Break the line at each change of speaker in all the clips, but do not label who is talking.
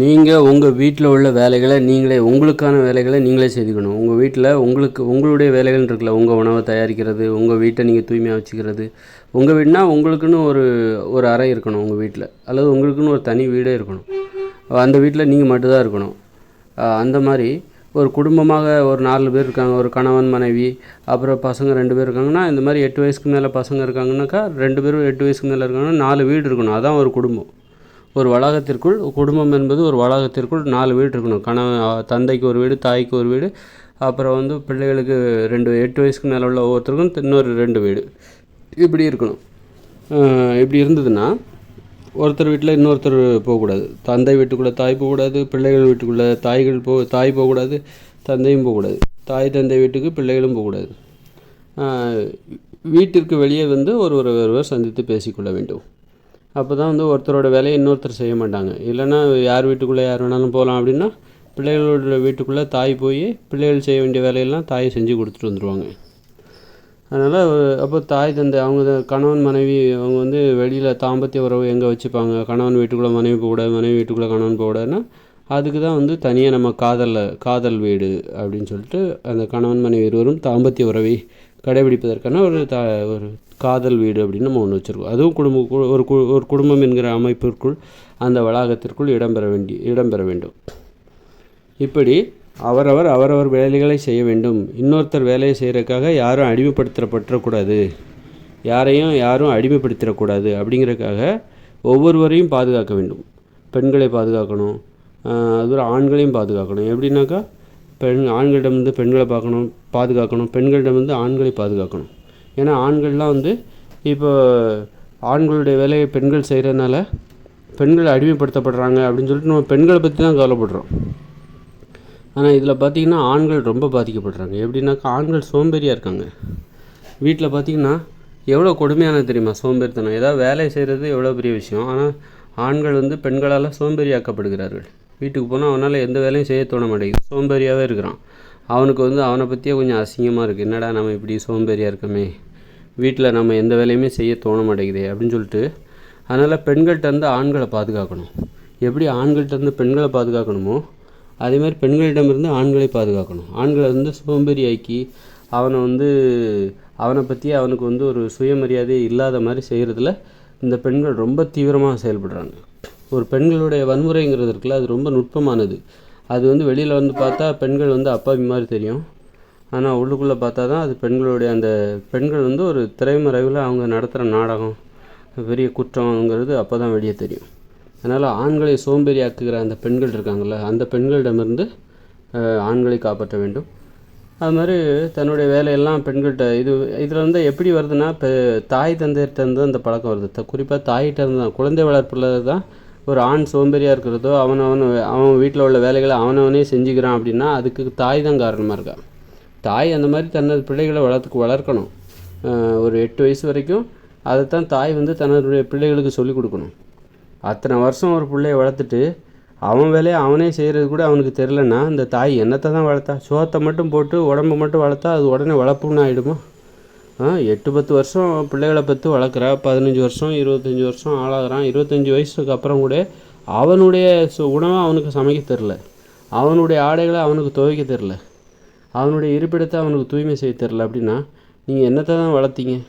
நீங்கள் உங்கள் வீட்டில் உள்ள வேலைகளை நீங்களே உங்களுக்கான வேலைகளை நீங்களே செய்துக்கணும். உங்கள் வீட்டில் உங்களுக்கு உங்களுடைய வேலைகள் இருக்குல்ல உங்கள் உணவை தயாரிக்கிறது உங்கள் வீட்டை நீங்கள் தூய்மையாக வச்சுக்கிறது. உங்கள் வீடுனா உங்களுக்குன்னு ஒரு ஒரு அறை இருக்கணும் உங்கள் வீட்டில் அல்லது உங்களுக்குன்னு ஒரு தனி வீடே இருக்கணும். அந்த வீட்டில் நீங்கள் மட்டும்தான் இருக்கணும். அந்த மாதிரி ஒரு குடும்பமாக ஒரு நாலு பேர் இருக்காங்க ஒரு கணவன் மனைவி அப்புறம் பசங்க ரெண்டு பேர் இருக்காங்கன்னா இந்த மாதிரி எட்டு வயசுக்கு மேலே பசங்க இருக்காங்கன்னாக்கா ரெண்டு பேரும் எட்டு வயசுக்கு மேலே இருக்காங்கன்னா நாலு வீடு இருக்கணும். அதான் ஒரு குடும்பம். ஒரு வளாகத்திற்குள் குடும்பம் என்பது ஒரு வளாகத்திற்குள் நாலு வீடு இருக்கணும். கணவன் தந்தைக்கு ஒரு வீடு தாய்க்கு ஒரு வீடு அப்புறம் வந்து பிள்ளைகளுக்கு ரெண்டு எட்டு வயசுக்கு மேலே உள்ள ஒவ்வொருத்தருக்கும் இன்னொரு ரெண்டு வீடு. இப்படி இருக்கணும். இப்படி இருந்ததுன்னா ஒருத்தர் வீட்டில் இன்னொருத்தர் போகக்கூடாது. தந்தை வீட்டுக்குள்ளே தாய் போகக்கூடாது பிள்ளைகள் வீட்டுக்குள்ளே தாய்கள் போ தாய் போகக்கூடாது தந்தையும் போகக்கூடாது. தாய் தந்தை வீட்டுக்கு பிள்ளைகளும் போகக்கூடாது. வீட்டிற்கு வெளியே வந்து ஒருவர் ஒருவர் சந்தித்து பேசிக்கொள்ள வேண்டும். அப்போ தான் வந்து ஒருத்தரோட வேலையை இன்னொருத்தர் செய்ய மாட்டாங்க. இல்லைன்னா யார் வீட்டுக்குள்ளே யார் வேணாலும் போகலாம் அப்படின்னா பிள்ளைகளோட வீட்டுக்குள்ளே தாய் போய் பிள்ளைகள் செய்ய வேண்டிய வேலையெல்லாம் தாய் செஞ்சு கொடுத்துட்டு வந்துடுவாங்க அதனால் அப்போ தாய் தந்தை அவங்க தான் கணவன் மனைவி அவங்க வந்து வெளியில் தாம்பத்திய உறவு எங்கே வச்சுப்பாங்க? கணவன் வீட்டுக்குள்ளே மனைவி போகக்கூடாது மனைவி வீட்டுக்குள்ளே கணவன் போகக்கூடாதுன்னா அதுக்கு தான் வந்து தனியாக நம்ம காதலில் காதல் வீடு அப்படின்னு சொல்லிட்டு அந்த கணவன் மனைவி இருவரும் தாம்பத்திய உறவை கடைபிடிப்பதற்கான ஒரு த ஒரு காதல் வீடு அப்படின்னு நம்ம ஒன்று வச்சுருக்கோம். அதுவும் குடும்ப ஒரு கு ஒரு குடும்பம் என்கிற அமைப்பிற்குள் அந்த வளாகத்திற்குள் இடம்பெற வேண்டி இடம்பெற வேண்டும். இப்படி அவரவர் அவரவர் வேலைகளை செய்ய வேண்டும். இன்னொருத்தர் வேலையை செய்கிறதுக்காக யாரும் அடிமைப்படுத்தப்பட்டுறக்கூடாது யாரையும் யாரும் அடிமைப்படுத்திடக்கூடாது அப்படிங்கிறதுக்காக ஒவ்வொருவரையும் பாதுகாக்க வேண்டும். பெண்களை பாதுகாக்கணும். அதுபோல் ஆண்களையும் பாதுகாக்கணும். எப்படின்னாக்கா பெண் ஆண்களிடம் வந்து பெண்களை பார்க்கணும் பாதுகாக்கணும். பெண்களிடம் வந்து ஆண்களை பாதுகாக்கணும். ஏன்னா ஆண்கள்லாம் வந்து இப்போ ஆண்களுடைய வேலையை பெண்கள் செய்கிறதுனால பெண்கள் அடிமைப்படுத்தப்படுறாங்க அப்படின்னு சொல்லிட்டு நம்ம பெண்களை பற்றி தான் கவலைப்படுறோம். ஆனால் இதில் பார்த்திங்கன்னா ஆண்கள் ரொம்ப பாதிக்கப்படுறாங்க. எப்படின்னாக்கா ஆண்கள் சோம்பேறியாக இருக்காங்க. வீட்டில் பார்த்தீங்கன்னா எவ்வளோ கொடுமையானது தெரியுமா சோம்பேறித்தனம். ஏதாவது வேலை செய்கிறது எவ்வளோ பெரிய விஷயம். ஆனால் ஆண்கள் வந்து பெண்களால் சோம்பேறியாக்கப்படுகிறார்கள். வீட்டுக்கு போனால் அவனால் எந்த வேலையும் செய்ய தோண மாட்டேங்குது. சோம்பேறியாகவே இருக்கிறான். அவனுக்கு வந்து அவனை பற்றியே கொஞ்சம் அசிங்கமாக இருக்குது என்னடா நம்ம இப்படி சோம்பேறியாக இருக்கோமே? வீட்டில் நம்ம எந்த வேலையுமே செய்ய தோண மாட்டேங்குதே அப்படின்னு சொல்லிட்டு அதனால் பெண்கள்கிட்ட இருந்து ஆண்களை பாதுகாக்கணும். எப்படி ஆண்கள்கிட்டருந்து பெண்களை பாதுகாக்கணுமோ அதே மாதிரி பெண்களிடமிருந்து ஆண்களை பாதுகாக்கணும். ஆண்களை வந்து சோம்பேறியாக்கி அவனை வந்து அவனை பற்றி அவனுக்கு வந்து ஒரு சுயமரியாதை இல்லாத மாதிரி செய்கிறதுல இந்த பெண்கள் ரொம்ப தீவிரமாக செயல்படுறாங்க. ஒரு பெண்களுடைய வன்முறைங்கிறது இருக்குல்ல அது ரொம்ப நுட்பமானது. அது வந்து வெளியில் வந்து பார்த்தா பெண்கள் வந்து அப்பாவி மாதிரி தெரியும். ஆனால் உள்ளுக்குள்ளே பார்த்தா தான் அது பெண்களுடைய அந்த பெண்கள் வந்து ஒரு திரைமறைவில் அவங்க நடத்துகிற நாடகம் பெரிய குற்றம்ங்கிறது அப்போ தான் வெளியே தெரியும். அதனால் ஆண்களை சோம்பேறி ஆக்குகிற அந்த பெண்கள் இருக்காங்கள்ல அந்த பெண்களிடமிருந்து ஆண்களை காப்பாற்ற வேண்டும். அது மாதிரி தன்னுடைய வேலையெல்லாம் பெண்கள்கிட்ட இது இதில் வந்து எப்படி வருதுன்னா இப்போ தாய் தந்தையிட்ட இருந்து அந்த பழக்கம் வருது. த குறிப்பாக தாயிட்ட இருந்து தான் குழந்தை வளர்ப்பில் தான் ஒரு ஆண் சோம்பேறியாக இருக்கிறதோ அவன் அவன் அவன் வீட்டில் உள்ள வேலைகளை அவனவனே செஞ்சுக்கிறான் அப்படின்னா அதுக்கு தாய் தான் காரணமாக இருக்கா? தாய் அந்த மாதிரி தனது பிள்ளைகளை வளர்த்துக்கு வளர்க்கணும். ஒரு எட்டு வயசு வரைக்கும் அதைத்தான் தாய் வந்து தன்னுடைய பிள்ளைகளுக்கு சொல்லிக் கொடுக்கணும். அத்தனை வருஷம் ஒரு பிள்ளைய வளர்த்துட்டு அவன் வேலையை அவனே செய்கிறது கூட அவனுக்கு தெரிலன்னா இந்த தாய் என்னத்தை தான் வளர்த்தா? சோத்தை மட்டும் போட்டு உடம்பு மட்டும் வளர்த்தா அது உடனே வளர்ப்புன்னு ஆகிடுமா எட்டு பத்து வருஷம் பிள்ளைகளை பற்றி வளர்க்குறா பதினஞ்சு வருஷம் இருபத்தஞ்சி வருஷம் ஆளாகிறான் இருபத்தஞ்சி வயசுக்கு அப்புறம் கூட அவனுடைய சு- உணவை அவனுக்கு சமைக்க தெரில. அவனுடைய ஆடைகளை அவனுக்கு துவைக்க தெரில. அவனுடைய இருப்பிடத்தை அவனுக்கு தூய்மை செய்ய தெரில. அப்படின்னா நீங்கள் என்னத்தை தான் வளர்த்தீங்க?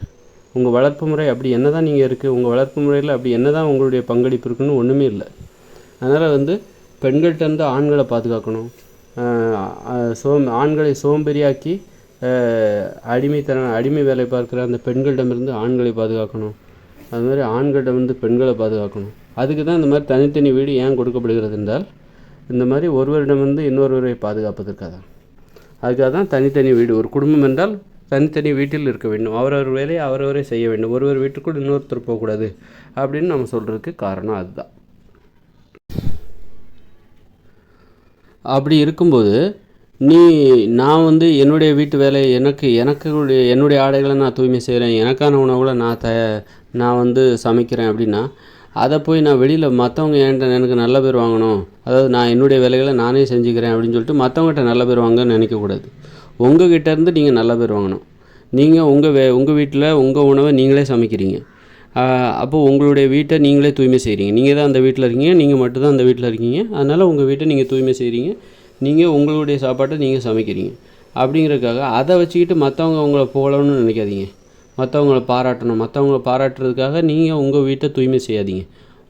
உங்கள் வளர்ப்பு முறை அப்படி என்ன தான் நீங்கள் இருக்குது உங்கள் வளர்ப்பு முறையில் அப்படி என்ன தான் உங்களுடைய பங்களிப்பு இருக்குன்னு ஒன்றுமே இல்லை. அதனால் வந்து பெண்கள்கிட்ட இருந்து ஆண்களை பாதுகாக்கணும். சோம் ஆண்களை சோம்பேறியாக்கி அடிமைத்தன அடிமை வேலை பார்க்குற அந்த பெண்களிடமிருந்து ஆண்களை பாதுகாக்கணும். அது மாதிரி ஆண்களிடம் வந்து பெண்களை பாதுகாக்கணும். அதுக்கு தான் இந்த மாதிரி தனித்தனி வீடு ஏன் கொடுக்கப்படுகிறது என்றால் இந்த மாதிரி ஒருவரிடமிருந்து இன்னொருவரை பாதுகாப்பதற்காக. தான் அதுக்காக தான் தனித்தனி வீடு. ஒரு குடும்பம் என்றால் தனித்தனி வீட்டில் இருக்க வேண்டும். அவரவர் வேலையை அவரவரே செய்ய வேண்டும். ஒருவர் வீட்டுக்குள் இன்னொருத்தர் போகக்கூடாது அப்படின்னு நம்ம சொல்கிறதுக்கு காரணம் அதுதான். அப்படி இருக்கும்போது நீ நான் வந்து என்னுடைய வீட்டு வேலையை எனக்கு எனக்கு என்னுடைய ஆடைகளை நான் தூய்மை செய்கிறேன் எனக்கான உணவுகளை நான் த நான் வந்து சமைக்கிறேன் அப்படின்னா அதை போய் நான் வெளியில் மற்றவங்க என்கிட்ட எனக்கு நல்ல பேர் வாங்கணும். அதாவது நான் என்னுடைய வேலைகளை நானே செஞ்சுக்கிறேன் அப்படின்னு சொல்லிட்டு மற்றவங்ககிட்ட நல்ல பேர் வாங்கன்னு நினைக்கக்கூடாது உங்ககிட்ட இருந்து நீங்கள் நல்ல பேர் வாங்கணும். நீங்கள் உங்கள் வே உங்கள் வீட்டில் உங்கள் உணவை நீங்களே சமைக்கிறீங்க. அப்போது உங்களுடைய வீட்டை நீங்களே தூய்மை செய்கிறீங்க நீங்கள் தான் அந்த வீட்டில் இருக்கீங்க நீங்கள் மட்டும்தான் அந்த வீட்டில் இருக்கீங்க. அதனால் உங்கள் வீட்டை நீங்கள் தூய்மை செய்கிறீங்க நீங்கள் உங்களுடைய சாப்பாட்டை நீங்கள் சமைக்கிறீங்க. அப்படிங்கிறதுக்காக அதை வச்சுக்கிட்டு மற்றவங்க உங்களை புகழணும்னு நினைக்காதீங்க. மற்றவங்கள பாராட்டணும். மற்றவங்கள பாராட்டுறதுக்காக நீங்கள் உங்கள் வீட்டை தூய்மை செய்யாதீங்க.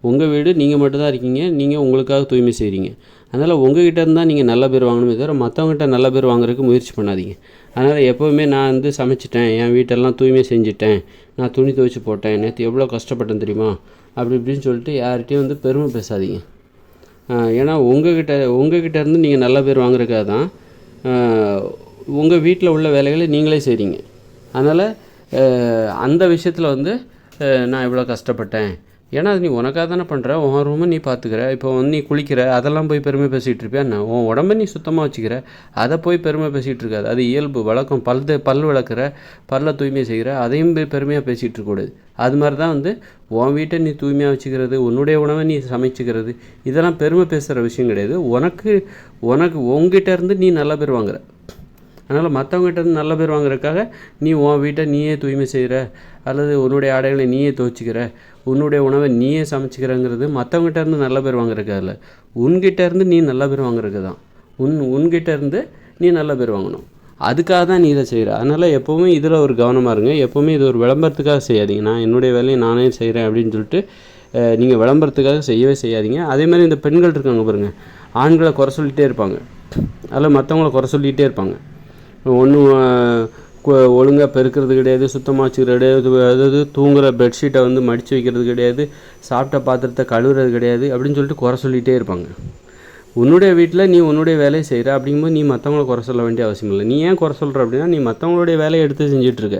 உங்கள் வீடு நீங்கள் மட்டும்தான் இருக்கீங்க. நீங்கள் உங்களுக்காக தூய்மை செய்கிறீங்க அதனால் உங்கள்கிட்ட இருந்தால் நீங்கள் நல்ல பேர் வாங்கணுமே தவிர மற்றவங்ககிட்ட நல்ல பேர் வாங்குறதுக்கு முயற்சி பண்ணாதீங்க. அதனால் எப்போவுமே நான் வந்து சமைச்சிட்டேன். என் வீட்டெல்லாம் தூய்மை செஞ்சுட்டேன். நான் துணி துவைச்சி போட்டேன். நேற்று எவ்வளோ கஷ்டப்பட்டேன் தெரியுமா? அப்படி இப்படின்னு சொல்லிட்டு யார்கிட்டையும் வந்து பெருமை பேசாதீங்க. ஏன்னா உங்ககிட்ட உங்ககிட்ட இருந்து நீங்கள் நல்ல பேர் வாங்குறதுக்காக தான் உங்கள் வீட்டில் உள்ள வேலைகளை நீங்களே செய்கிறீங்க அதனால் அந்த விஷயத்தில் வந்து நான் இவ்வளோ கஷ்டப்பட்டேன். ஏன்னா அது நீ உனக்காக தானே பண்ணுற உன் ரூமை நீ பார்த்துக்கிற இப்போ வந்து நீ குளிக்கிற அதெல்லாம் போய் பெருமை பேசிகிட்டு இருப்பியா? என்ன? உன் உடம்ப நீ சுத்தமாக வச்சுக்கிற. அதை போய் பெருமை பேசிகிட்டு இருக்காது. அது இயல்பு வழக்கம். பல் பல் விளக்குற பல்ல தூய்மை செய்கிற அதையும் போய் பெருமையாக பேசிகிட்டு இருக்கக்கூடாது அது மாதிரி தான் வந்து உன் வீட்டை நீ தூய்மையாக வச்சுக்கிறது உன்னுடைய உணவை நீ சமைச்சிக்கிறது இதெல்லாம் பெருமை பேசுகிற விஷயம் கிடையாது. உனக்கு உனக்கு உங்ககிட்ட இருந்து நீ நல்ல பேர் வாங்குற. அதனால் மற்றவங்ககிட்ட இருந்து நல்ல பேர் வாங்குறதுக்காக நீ உன் வீட்டை நீயே தூய்மை செய்கிற அல்லது உன்னுடைய ஆடைகளை நீயே துவச்சிக்கிற உன்னுடைய உணவை நீயே சமைச்சிக்கிறங்கிறது மற்றவங்ககிட்ட இருந்து நல்ல பேர் வாங்குறதுக்கு இல்லை உன்கிட்ட இருந்து நீ நல்ல பேர் வாங்குறதுக்கு தான் உன் உன்கிட்ட இருந்து நீ நல்ல பேர் வாங்கணும். அதுக்காக தான் நீ இதை செய்கிற அதனால் எப்போவுமே இதில் ஒரு கவனமாக இருங்க. எப்போவுமே இது ஒரு விளம்பரத்துக்காக செய்யாதீங்க. நான் என்னுடைய வேலையை நானே செய்கிறேன் அப்படின்னு சொல்லிட்டு நீங்கள் விளம்பரத்துக்காக செய்யவே செய்யாதீங்க. அதே மாதிரி இந்த பெண்கள் இருக்காங்க பாருங்கள் ஆண்களை குறை சொல்லிகிட்டே இருப்பாங்க. அதில் மற்றவங்கள குறை சொல்லிகிட்டே இருப்பாங்க. ஒன்றும் ஒழுங்காக பெருக்கிறது கிடையாது சுத்தமாக வச்சுக்கிறது கிடையாது அதாவது தூங்குகிற பெட்ஷீட்டை வந்து மடித்து வைக்கிறது கிடையாது சாப்பிட்ட பாத்திரத்தை கழுவுறது கிடையாது அப்படின்னு சொல்லிட்டு குறை சொல்லிகிட்டே இருப்பாங்க. உன்னுடைய வீட்டில் நீ உன்னுடைய வேலையை செய்கிற அப்படிங்கும்போது நீ மற்றவங்கள குறை சொல்ல வேண்டிய அவசியம் இல்லை. நீ ஏன் குறை சொல்கிற அப்படின்னா நீ மற்றவங்களுடைய வேலையை எடுத்து செஞ்சிட்ருக்க.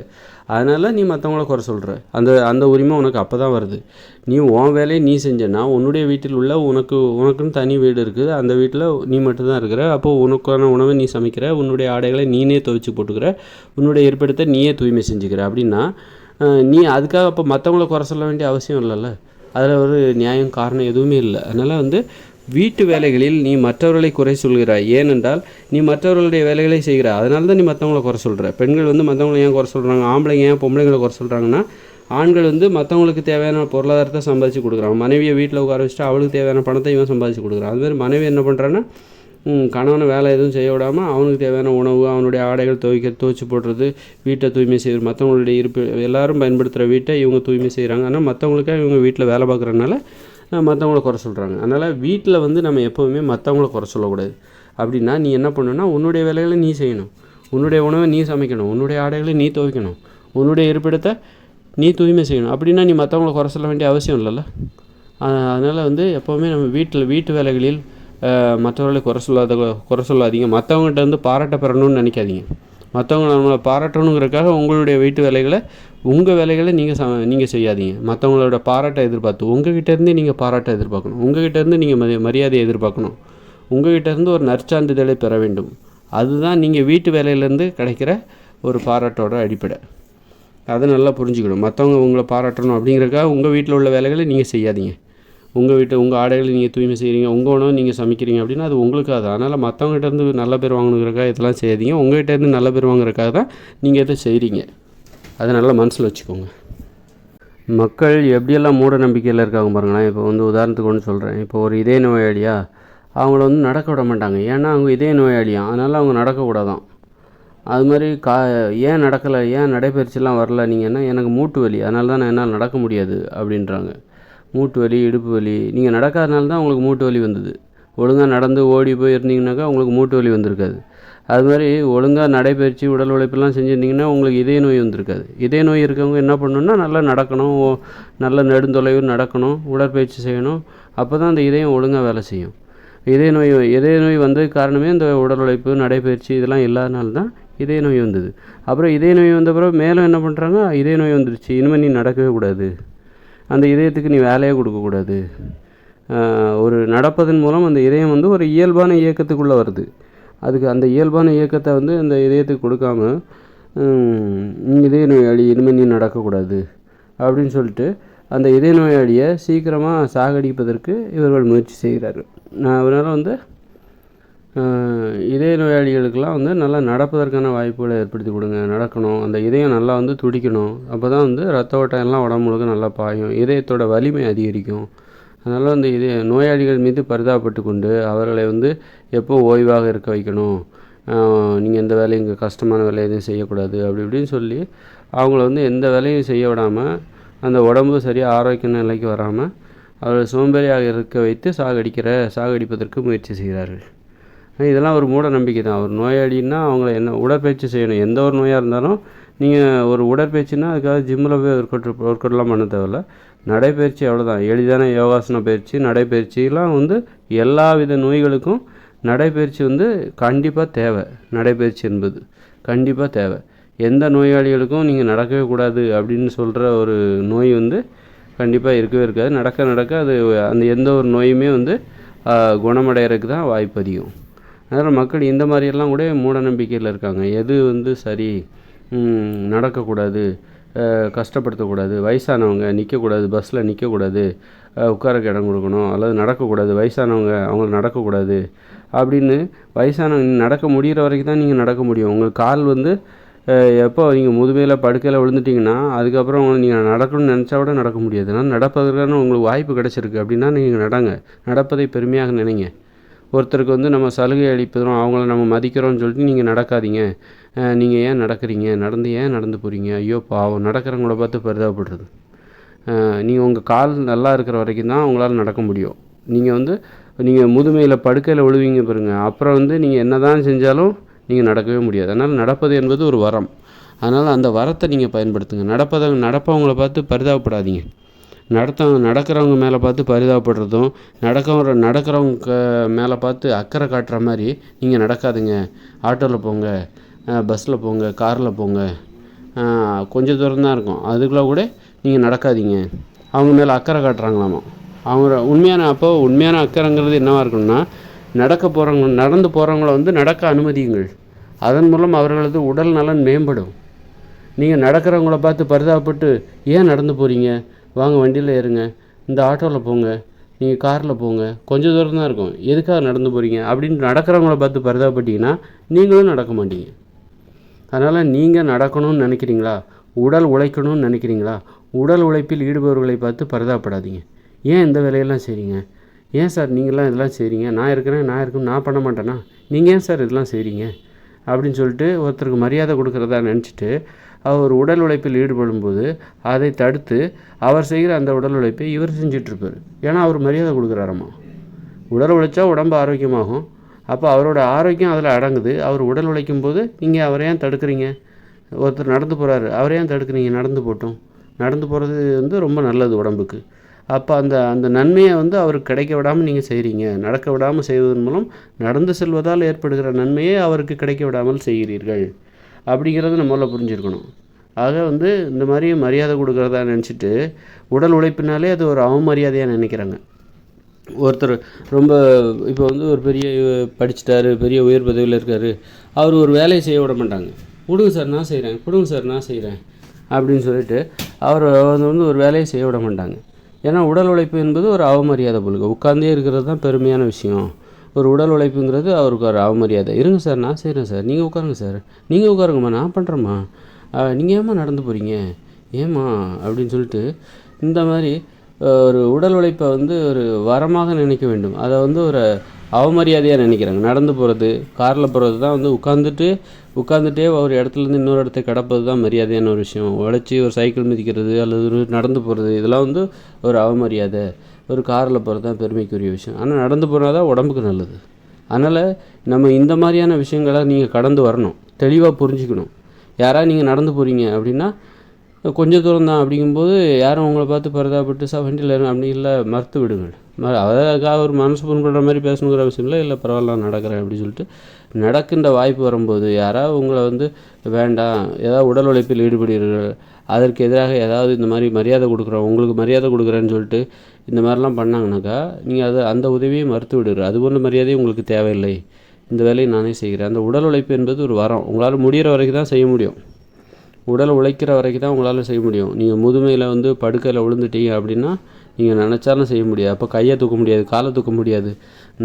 அதனால் நீ மற்றவங்கள குறை சொல்கிற. அந்த அந்த உரிமை உனக்கு அப்போ தான் வருது. நீ உன் வேலையை நீ செஞ்சனா உன்னுடைய வீட்டில் உள்ள உனக்கு உனக்குன்னு தனி வீடு இருக்குது. அந்த வீட்டில் நீ மட்டும்தான் இருக்கிற. அப்போது உனக்கான உணவை நீ சமைக்கிற. உன்னுடைய ஆடைகளை நீனே துவைச்சி போட்டுக்கிற. உன்னுடைய இருப்பிடத்தை நீயே தூய்மை செஞ்சுக்கிற. அப்படின்னா நீ அதுக்காக அப்போ மற்றவங்கள குறை சொல்ல வேண்டிய அவசியம் இல்லைல்ல. அதில் ஒரு நியாயம் காரணம் எதுவுமே இல்லை. அதனால் வந்து வீட்டு வேலைகளில் நீ மற்றவர்களை குறை சொல்கிறாய். ஏனென்றால் நீ மற்றவர்களுடைய வேலைகளை செய்கிறாய். அதனால தான் நீ மற்றவங்கள குறை சொல்கிற பெண்கள் வந்து மற்றவங்களை ஏன் குறை சொல்கிறாங்க ஆம்பளைங்க ஏன் பொம்பளைங்களை குறை சொல்கிறாங்கன்னா ஆண்கள் வந்து மற்றவங்களுக்கு தேவையான பொருளாதாரத்தை சம்பாதிச்சு கொடுக்குறாங்க. மனைவியை வீட்டில் உட்கார வச்சுட்டு அவளுக்கு தேவையான பணத்தை இவன் சம்பாதிச்சு கொடுக்குறான். அதுமாதிரி மனைவி என்ன பண்ணுறான்னா கணவனை வேலை எதுவும் செய்ய விடாமல் அவனுக்கு தேவையான உணவு அவனுடைய ஆடைகள் துவைக்க துவைச்சி போடுறது வீட்டை தூய்மை செய்கிறது மற்றவங்களுடைய இருப்பு எல்லோரும் பயன்படுத்துகிற வீட்டை இவங்க தூய்மை செய்கிறாங்க ஆனால் மற்றவங்களுக்காக இவங்க வீட்டில் வேலை பார்க்குறதுனால மற்றவங்கள குறை சொல்கிறாங்க அதனால் வீட்டில் வந்து நம்ம எப்போவுமே மற்றவங்கள குறை சொல்லக்கூடாது. அப்படின்னா நீ என்ன பண்ணணுன்னா உன்னுடைய வேலைகளை நீ செய்யணும். உன்னுடைய உணவை நீ சமைக்கணும். உன்னுடைய ஆடைகளை நீ துவைக்கணும். உன்னுடைய இருப்பிடத்தை நீ தூய்மை செய்யணும். அப்படின்னா நீ மற்றவங்கள குறை சொல்ல வேண்டிய அவசியம் இல்லைல்ல. அதனால் வந்து எப்போவுமே நம்ம வீட்டில் வீட்டு வேலைகளில் மற்றவர்களை குறை சொல்லாத குறை சொல்லாதீங்க. மற்றவங்ககிட்ட வந்து பாராட்ட பெறணும்னு நினைக்காதீங்க. மற்றவங்க நம்மளை பாராட்டணுங்கிறதுக்காக உங்களுடைய வீட்டு வேலைகளை உங்கள் வேலைகளை நீங்கள் ச நீங்கள் செய்யாதீங்க. மற்றவங்களோட பாராட்டை எதிர்பார்த்து உங்ககிட்டேருந்தே நீங்கள் பாராட்டை எதிர்பார்க்கணும். உங்ககிட்டேருந்து நீங்கள் மரிய மரியாதையை எதிர்பார்க்கணும். உங்ககிட்டேருந்து ஒரு நற்சான்றிதழை பெற வேண்டும். அதுதான் நீங்கள் வீட்டு வேலையிலேருந்து கிடைக்கிற ஒரு பாராட்டோட அடிப்படை. அதை நல்லா புரிஞ்சுக்கணும். மற்றவங்க உங்களை பாராட்டணும் அப்படிங்கிறக்காக உங்கள் வீட்டில் உள்ள வேலைகளை நீங்கள் செய்யாதீங்க. உங்கள் வீட்டை உங்கள் ஆடைகளை நீங்கள் தூய்மை செய்கிறீங்க உங்கள் உணவு நீங்கள் சமைக்கிறீங்க அப்படின்னா அது உங்களுக்காக தான். அதனால் மற்றவங்ககிட்டேருந்து நல்ல பேர் வாங்கணுங்கிறக்காக இதெல்லாம் செய்யாதீங்க. உங்கள்கிட்டேருந்து நல்ல பேர் வாங்குறதுக்காக தான் நீங்கள் இதை செய்கிறீங்க அதை நல்லா மனசில் வச்சுக்கோங்க. மக்கள் எப்படியெல்லாம் மூட நம்பிக்கையில் இருக்காங்க பாருங்களேன் இப்போ வந்து உதாரணத்துக்கு ஒன்று சொல்கிறேன் இப்போ ஒரு இதய நோயாளியா அவங்கள வந்து நடக்க விட மாட்டாங்க. ஏன்னா அவங்க இதய நோயாளியாக அதனால் அவங்க நடக்கக்கூடாதான். அது மாதிரி கா ஏன் நடக்கலை ஏன் நடைபயிற்சிலாம் வரல? நீங்கள் என்ன எனக்கு மூட்டு வலி அதனால தான் நான் என்னால் நடக்க முடியாது அப்படின்றாங்க. மூட்டு வலி இடுப்பு வலி நீங்கள் நடக்காதனால தான் உங்களுக்கு மூட்டு வலி வந்தது. ஒழுங்காக நடந்து ஓடி போய் இருந்தீங்கனாக்கா உங்களுக்கு மூட்டு வலி வந்திருக்காது. அது மாதிரி ஒழுங்காக நடைபயிற்சி உடல் உழைப்பெல்லாம் செஞ்சுருந்தீங்கன்னா உங்களுக்கு இதய நோய் வந்திருக்காது. இதய நோய் இருக்கவங்க என்ன பண்ணணுன்னா நல்லா நடக்கணும் நல்ல நெடுந்தொலைவு நடக்கணும் உடற்பயிற்சி செய்யணும். அப்போ தான் அந்த இதயம் ஒழுங்காக வேலை செய்யும். இதய நோய் இதய நோய் வந்ததுக்கு காரணமே இந்த உடல் உழைப்பு நடைபயிற்சி இதெல்லாம் இல்லாதனால தான் இதய நோய் வந்தது. அப்புறம் இதய நோய் வந்த பிறகு மேலும் என்ன பண்ணுறாங்க இதய நோய் வந்துருச்சு. இனிமேல் நீ நடக்கவே கூடாது. அந்த இதயத்துக்கு நீ வேலையே கொடுக்கக்கூடாது ஒரு நடப்பதன் மூலம் அந்த இதயம் வந்து ஒரு இயல்பான இயக்கத்துக்குள்ளே வருது. அதுக்கு அந்த இயல்பான இயக்கத்தை வந்து அந்த இதயத்துக்கு கொடுக்காம இதய நோயாளி இனிமேல் நீ நடக்கக்கூடாது அப்படின்னு சொல்லிட்டு அந்த இதய நோயாளியை சீக்கிரமாக சாகடிப்பதற்கு இவர்கள் முயற்சி செய்கிறார்கள். நான் அதனால் வந்து இதய நோயாளிகளுக்கெல்லாம் வந்து நல்லா நடப்பதற்கான வாய்ப்புகளை ஏற்படுத்தி கொடுங்க. நடக்கணும். அந்த இதயம் நல்லா வந்து துடிக்கணும். அப்போ தான் வந்து ரத்த ஓட்டம் எல்லாம் உடம்பு முழுக்க நல்லா பாயும். இதயத்தோட வலிமை அதிகரிக்கும். அதனால் வந்து இது நோயாளிகள் மீது பரிதாபப்பட்டு கொண்டு அவர்களை வந்து எப்போ ஓய்வாக இருக்க வைக்கணும்? நீங்கள் எந்த வேலையும் இங்கே கஷ்டமான வேலை எதுவும் செய்யக்கூடாது அப்படி இப்படின்னு சொல்லி அவங்கள வந்து எந்த வேலையும் செய்ய விடாமல் அந்த உடம்பு சரியாக ஆரோக்கிய நிலைக்கு வராமல் அவர்கள் சோம்பேறியாக இருக்க வைத்து சாகடிக்கிற சாகடிப்பதற்கு முயற்சி செய்கிறார்கள். இதெல்லாம் ஒரு மூட நம்பிக்கை தான். ஒரு நோயாளின்னா அவங்கள என்ன உடற்பயிற்சி செய்யணும். எந்த ஒரு நோயாக இருந்தாலும் நீங்கள் ஒரு உடற்பயிற்சின்னா அதுக்காக ஜிம்மில் போய் ஒர்க் அவுட் ஒர்க் அவுட்லாம் பண்ண தேவையில்ல. நடைப்பயிற்சி அவ்வளோதான் எளிதான யோகாசன பயிற்சி நடைப்பயிற்சிலாம் வந்து எல்லா வித நோய்களுக்கும் நடைப்பயிற்சி வந்து கண்டிப்பாக தேவை. நடைப்பயிற்சி என்பது கண்டிப்பாக தேவை. எந்த நோயாளிகளுக்கும் நீங்கள் நடக்கவே கூடாது அப்படின்னு சொல்கிற ஒரு நோய் வந்து கண்டிப்பாக இருக்கவே இருக்காது. நடக்க நடக்க அது அந்த எந்த ஒரு நோயுமே வந்து குணமடைகிறதுக்கு தான் வாய்ப்பு அதிகம். அதனால் மக்கள் இந்த மாதிரியெல்லாம் கூட மூட நம்பிக்கையில் இருக்காங்க. எது வந்து சரி நடக்கக்கூடாது கஷ்டப்படுத்தக்கூடாது. வயசானவங்க நிற்கக்கூடாது பஸ்ஸில் நிற்கக்கூடாது உட்காரக்கு இடம் கொடுக்கணும் அல்லது நடக்கக்கூடாது வயசானவங்க அவங்க நடக்கக்கூடாது அப்படின்னு வயசானவங்க நடக்க முடிகிற வரைக்கும் தான் நீங்கள் நடக்க முடியும். உங்கள் கால் வந்து எப்போ நீங்கள் முதுமையில் படுக்கையில் விழுந்துட்டீங்கன்னா அதுக்கப்புறம் நீங்கள் நடக்கணும்னு நினச்சா கூட நடக்க முடியாது. ஆனால் நடப்பதற்கான உங்களுக்கு வாய்ப்பு கிடச்சிருக்கு அப்படின்னா நீங்கள் நடங்க. நடப்பதை பெருமையாக நினைங்க. ஒருத்தருக்கு வந்து நம்ம சலுகை அளிப்பதும் அவங்கள நம்ம மதிக்கிறோம்னு சொல்லிட்டு நீங்கள் நடக்காதீங்க. நீங்கள் ஏன் நடக்கிறீங்க? நடந்து ஏன் நடந்து போகிறீங்க ஐயோ பாவம். நடக்கிறவங்கள பார்த்து பரிதாபப்படுறது. நீங்கள் உங்கள் கால் நல்லா இருக்கிற வரைக்கும் தான் உங்களால் நடக்க முடியும். நீங்கள் வந்து நீங்கள் முதுமையில் படுக்கையில் விழுவீங்க பாருங்க. அப்புறம் வந்து நீங்கள் என்ன தான் செஞ்சாலும் நீங்கள் நடக்கவே முடியாது. அதனால் நடப்பது என்பது ஒரு வரம். அதனால் அந்த வரத்தை நீங்கள் பயன்படுத்துங்க. நடப்பதை நடப்பவங்களை பார்த்து பரிதாபப்படாதீங்க. நடத்தவங்க நடக்கிறவங்க மேலே பார்த்து பரிதாபப்படுறதும் நடக்கிற நடக்கிறவங்க மேலே பார்த்து அக்கறை காட்டுற மாதிரி நீங்கள் நடக்காதுங்க. ஆட்டோவில் போங்க. பஸ்ஸில் போங்க காரில் போங்க. கொஞ்சம் தூரம் தான் இருக்கும். அதுக்குள்ளே கூட நீங்கள் நடக்காதீங்க. அவங்க மேலே அக்கறை காட்டுறாங்களாமா? அவங்க உண்மையான அப்போ உண்மையான அக்கறைங்கிறது என்னவாக இருக்கணும்னா நடக்க போகிறவங்க நடந்து போகிறவங்கள வந்து நடக்க அனுமதியுங்கள். அதன் மூலம் அவர்களது உடல் நலன் மேம்படும். நீங்கள் நடக்கிறவங்கள பார்த்து பரிதாபப்பட்டு ஏன் நடந்து போகிறீங்க வாங்க வண்டியில் ஏறுங்க. இந்த ஆட்டோவில் போங்க. நீங்கள் காரில் போங்க. கொஞ்சம் தூரம் தான் இருக்கும். எதுக்காக நடந்து போகிறீங்க அப்படின்னு நடக்கிறவங்கள பார்த்து பரிதாபப்பட்டீங்கன்னா நீங்களும் நடக்க மாட்டீங்க. அதனால் நீங்கள் நடக்கணும்னு நினைக்கிறீங்களா? உடல் உழைக்கணும்னு நினைக்கிறீங்களா? உடல் உழைப்பில் ஈடுபவர்களை பார்த்து பரிதாபப்படாதீங்க. ஏன் இந்த வேலையெல்லாம் செய்கிறீங்க ஏன் சார் நீங்களாம் இதெல்லாம் செய்கிறீங்க நான் இருக்கிறேன் நான் இருக்கும் நான் பண்ண மாட்டேனா? நீங்கள் ஏன் சார் இதெல்லாம் செய்கிறீங்க அப்படின்னு சொல்லிட்டு ஒருத்தருக்கு மரியாதை கொடுக்குறதா நினச்சிட்டு அவர் உடல் உழைப்பில் ஈடுபடும்போது அதை தடுத்து அவர் செய்கிற அந்த உடல் உழைப்பை இவர் செஞ்சிட்ருப்பார். ஏன்னா அவர் மரியாதை கொடுக்குறாராமா? உடல் உழைச்சா உடம்பு ஆரோக்கியமாகும். அப்போ அவரோட ஆரோக்கியம் அதில் அடங்குது. அவர் உடல் உழைக்கும் போது நீங்கள் அவரை ஏன் தடுக்கிறீங்க? ஒருத்தர் நடந்து போகிறாரு அவரை ஏன் தடுக்கிறீங்க? நடந்து போட்டோம். நடந்து போகிறது வந்து ரொம்ப நல்லது உடம்புக்கு. அப்போ அந்த அந்த நன்மையை வந்து அவருக்கு கிடைக்க விடாமல் நீங்கள் செய்கிறீங்க நடக்க விடாமல் செய்வதன் மூலம் நடந்து செல்வதால் ஏற்படுகிற நன்மையை அவருக்கு கிடைக்க விடாமல் செய்கிறீர்கள். அப்படிங்கிறது நம்மளால் புரிஞ்சிருக்கணும். ஆக வந்து இந்த மாதிரி மரியாதை கொடுக்குறதா நினச்சிட்டு உடல் உழைப்பினாலே அது ஒரு அவமரியாதையாக நினைக்கிறாங்க. ஒருத்தர் ரொம்ப இப்போ வந்து ஒரு பெரிய படிச்சிட்டாரு பெரிய உயர் பதவியில் இருக்கார். அவர் ஒரு வேலையை செய்ய விட மாட்டாங்க. கொடுங்க சார் நான் செய்கிறேன் கொடுங்க சார் நான் செய்கிறேன் அப்படின்னு சொல்லிட்டு அவர் வந்து ஒரு வேலையை செய்ய விட மாட்டாங்க. ஏன்னா உடல் உழைப்பு என்பது ஒரு அவமரியாதை பொழுது. உட்காந்தே இருக்கிறது தான் பெருமையான விஷயம். ஒரு உடல் உழைப்புங்கிறது அவருக்கு ஒரு அவமரியாதை. இருங்க சார் நான் செய்கிறேன் சார். நீங்கள் உட்காருங்க சார். நீங்கள் உட்காருங்கம்மா நான் பண்ணுறேம்மா நீங்கள் ஏம்மா நடந்து போகிறீங்க ஏம்மா அப்படின்னு சொல்லிட்டு இந்த மாதிரி ஒரு உடல் உழைப்பை வந்து ஒரு வரமாக நினைக்க வேண்டும். அதை வந்து ஒரு அவமரியாதையாக நினைக்கிறாங்க. நடந்து போகிறது காரில் போகிறது தான் வந்து உட்காந்துட்டு உட்காந்துட்டே ஒரு இடத்துலேருந்து இன்னொரு இடத்துக்கு கிடப்பது தான் மரியாதையான ஒரு விஷயம். உழைச்சி ஒரு சைக்கிள் மிதிக்கிறது அல்லது ஒரு நடந்து போகிறது இதெல்லாம் வந்து ஒரு அவமரியாதை. ஒரு காரில் போகிறது தான் பெருமைக்குரிய விஷயம். ஆனால் நடந்து போனால் தான் உடம்புக்கு நல்லது. அதனால் நம்ம இந்த மாதிரியான விஷயங்களை நீங்கள் கடந்து வரணும். தெளிவாக புரிஞ்சுக்கணும். யாராவது நீங்கள் நடந்து போகிறீங்க அப்படின்னா கொஞ்சம் தூரம் தான் அப்படிங்கும்போது யாரும் உங்களை பார்த்து பரிதாபப்பட்டு சார் வண்டியில் அப்படி இல்லை மறுத்து விடுங்கள். ம- ஒரு மனசு புண்படுற மாதிரி பேசணுங்கிற அவசியம் இல்லை. இல்லை பரவாயில்ல நான் நடக்கிறேன் அப்படின்னு சொல்லிட்டு நடக்கின்ற வாய்ப்பு வரும்போது யாராவது உங்களை வந்து வேண்டாம் ஏதாவது உடல் உழைப்பில் ஈடுபடுகிறீர்கள் அதற்கு எதிராக ஏதாவது இந்த மாதிரி மரியாதை கொடுக்குறோம் உங்களுக்கு மரியாதை கொடுக்குறேன்னு சொல்லிட்டு இந்த மாதிரிலாம் பண்ணாங்கனாக்கா நீங்கள் அதை அந்த உதவியை மறுத்து விடுற அது போன்ற மரியாதை உங்களுக்கு தேவையில்லை. இந்த வேலையை நானே செய்கிறேன். அந்த உடல் உழைப்பு என்பது ஒரு வரம். உங்களால் முடிகிற வரைக்கும் தான் செய்ய முடியும். உடல் உழைக்கிற வரைக்கும் தான் உங்களால் செய்ய முடியும். நீங்கள் முதுமையில் வந்து படுக்கையில் விழுந்துட்டீங்க அப்படின்னா நீங்கள் நினச்சாலும் செய்ய முடியாது. அப்போ கையை தூக்க முடியாது காலை தூக்க முடியாது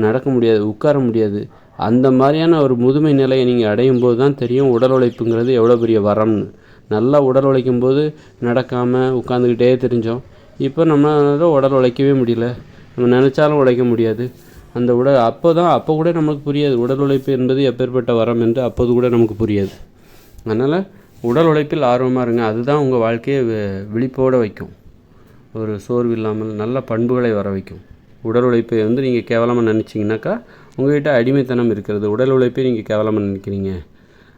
நடக்க முடியாது உட்கார முடியாது. அந்த மாதிரியான ஒரு முதுமை நிலையை நீங்கள் அடையும் போது தான் தெரியும் உடல் உழைப்புங்கிறது எவ்வளோ பெரிய வரம்னு. நல்லா உடல் உழைக்கும் போது நடக்காமல் உட்காந்துக்கிட்டே தெரிஞ்சோம். இப்போ நம்மளால உடல் உழைக்கவே முடியல. நம்ம நினச்சாலும் உழைக்க முடியாது. அந்த உடல் அப்போ தான் அப்போ கூட நமக்கு புரியாது. உடல் உழைப்பு என்பது எப்பேற்பட்ட வரம் என்று அப்போது கூட நமக்கு புரியாது. அதனால் உடல் உழைப்பில் ஆர்வமாக இருங்க. அதுதான் உங்கள் வாழ்க்கையை விழிப்போட வைக்கும். ஒரு சோர்வு இல்லாமல் நல்ல பண்புகளை வர வைக்கும். உடல் உழைப்பை வந்து நீங்கள் கேவலமாக நினச்சிங்கனாக்கா உங்கள்கிட்ட அடிமைத்தனம் இருக்கிறது. உடல் உழைப்பை நீங்கள் கேவலமாக நினைக்கிறீங்க.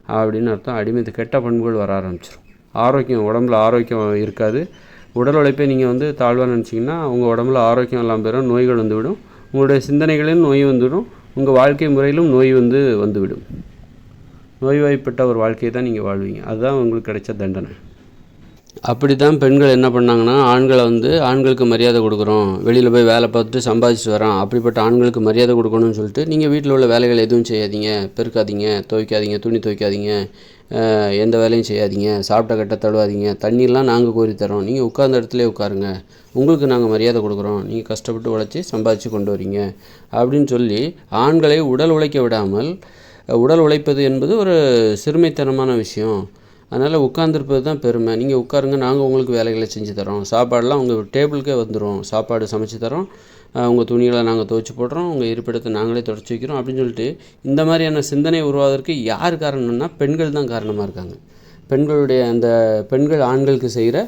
அப்படின்னு அர்த்தம். அடிமைத்து கெட்ட பண்புகள் வர ஆரம்பிச்சிடும் ஆரோக்கியம் உடம்புல ஆரோக்கியம் இருக்காது. உடல் உழைப்பை நீங்கள் வந்து தாழ்வாக நினச்சிங்கன்னா உங்கள் உடம்புல ஆரோக்கியம் இல்லாமல் பெறும் நோய்கள் வந்துவிடும். உங்களுடைய சிந்தனைகளிலும் நோய் வந்துவிடும். உங்கள் வாழ்க்கை முறையிலும் நோய் வந்து வந்துவிடும். நோய்வாய்ப்பட்ட ஒரு வாழ்க்கையை தான் நீங்கள் வாழ்வீங்க. அதுதான் உங்களுக்கு கிடைச்ச தண்டனை. அப்படி தான் பெண்கள் என்ன பண்ணாங்கன்னா ஆண்களை வந்து ஆண்களுக்கு மரியாதை கொடுக்குறோம் வெளியில் போய் வேலை பார்த்துட்டு சம்பாதிச்சுட்டு வரோம் அப்படிப்பட்ட ஆண்களுக்கு மரியாதை கொடுக்கணும்னு சொல்லிட்டு நீங்கள் வீட்டில் உள்ள வேலைகள் எதுவும் செய்யாதீங்க. பெருக்காதீங்க துவைக்காதீங்க துணி துவைக்காதீங்க எந்த வேலையும் செய்யாதீங்க சாப்பிட்ட கட்ட தழுவாதீங்க தண்ணியெல்லாம் நாங்கள் கோரி தரோம் நீங்கள் உட்கார்ந்த இடத்துல உட்காருங்க. உங்களுக்கு நாங்கள் மரியாதை கொடுக்குறோம். நீங்கள் கஷ்டப்பட்டு உழைச்சி சம்பாதிச்சு கொண்டு வரீங்க. அப்படின்னு சொல்லி ஆண்களை உடல் உழைக்க விடாமல் உடல் உழைப்பது என்பது ஒரு சிறுமைத்தனமான விஷயம். அதனால் உட்காந்துருப்பது தான் பெருமை. நீங்கள் உட்காருங்க நாங்கள் உங்களுக்கு வேலைகளை செஞ்சு தரோம் சாப்பாடெலாம் உங்கள் டேபிளுக்கே வந்துடும் சாப்பாடு சமைச்சு தரோம் உங்கள் துணிகளை நாங்கள் துவைச்சி போடுறோம். உங்கள் இருப்பிடத்தை நாங்களே தொடச்சி வைக்கிறோம் அப்படின்னு சொல்லிட்டு இந்த மாதிரியான சிந்தனை உருவாவதற்கு யார் காரணம்னா பெண்கள் தான் காரணமாக இருக்காங்க. பெண்களுடைய அந்த பெண்கள் ஆண்களுக்கு செய்கிற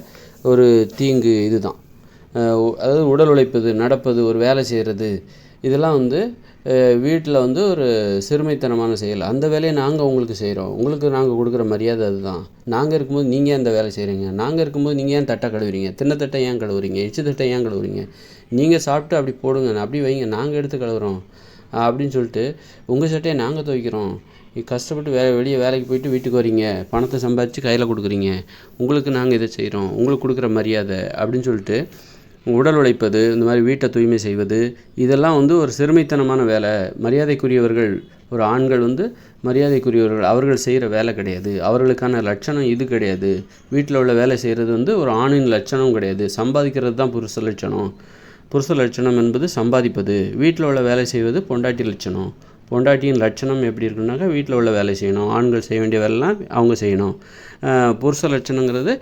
ஒரு தீங்கு இதுதான். அதாவது உடல் உழைப்பது நடப்பது ஒரு வேலை செய்கிறது இதெல்லாம் வந்து வீட்டில் வந்து ஒரு சிறுமைத்தனமான செயல். அந்த வேலையை நாங்கள் உங்களுக்கு செய்கிறோம் உங்களுக்கு நாங்கள் கொடுக்குற மரியாதை அதுதான். நாங்கள் இருக்கும்போது நீங்கள் அந்த வேலை செய்கிறீங்க நாங்கள் இருக்கும்போது நீங்கள் ஏன் தட்டை கழுவுறீங்க? தின்னத்தட்டை ஏன் கழுவுறீங்க? எச்சு தட்டை ஏன் கழுவுறீங்க? நீங்கள் சாப்பிட்டு அப்படி போடுங்க. அப்படி வைங்க. நாங்கள் எடுத்து கழுவுறோம். அப்படின்னு சொல்லிட்டு உங்கள் சட்டையை நாங்கள் துவைக்கிறோம். கஷ்டப்பட்டு வேலை வெளியே வேலைக்கு போயிட்டு வீட்டுக்கு வரீங்க பணத்தை சம்பாதிச்சு கையில் கொடுக்குறீங்க. உங்களுக்கு நாங்கள் இதை செய்கிறோம் உங்களுக்கு கொடுக்குற மரியாதை அப்படின்னு சொல்லிட்டு உடல் உழைப்பது இந்த மாதிரி வீட்டை தூய்மை செய்வது இதெல்லாம் வந்து ஒரு சிறுமைத்தனமான வேலை. மரியாதைக்குரியவர்கள் ஒரு ஆண்கள் வந்து மரியாதைக்குரியவர்கள் அவர்கள் செய்கிற வேலை கிடையாது. அவர்களுக்கான லட்சணம் இது கிடையாது. வீட்டில் உள்ள வேலை செய்கிறது வந்து ஒரு ஆணின் லட்சணம் கிடையாது. சம்பாதிக்கிறது தான் புருஷ லட்சணம். புருஷ லட்சணம் என்பது சம்பாதிப்பது. வீட்டில் உள்ள வேலை செய்வது பொண்டாட்டி லட்சணம். பொண்டாட்டியின் லட்சணம் எப்படி இருக்குன்னாக்கா வீட்டில் உள்ள வேலை செய்யணும். ஆண்கள் செய்ய வேண்டிய வேலைலாம் அவங்க செய்யணும். புருஷ லட்சணங்கிறது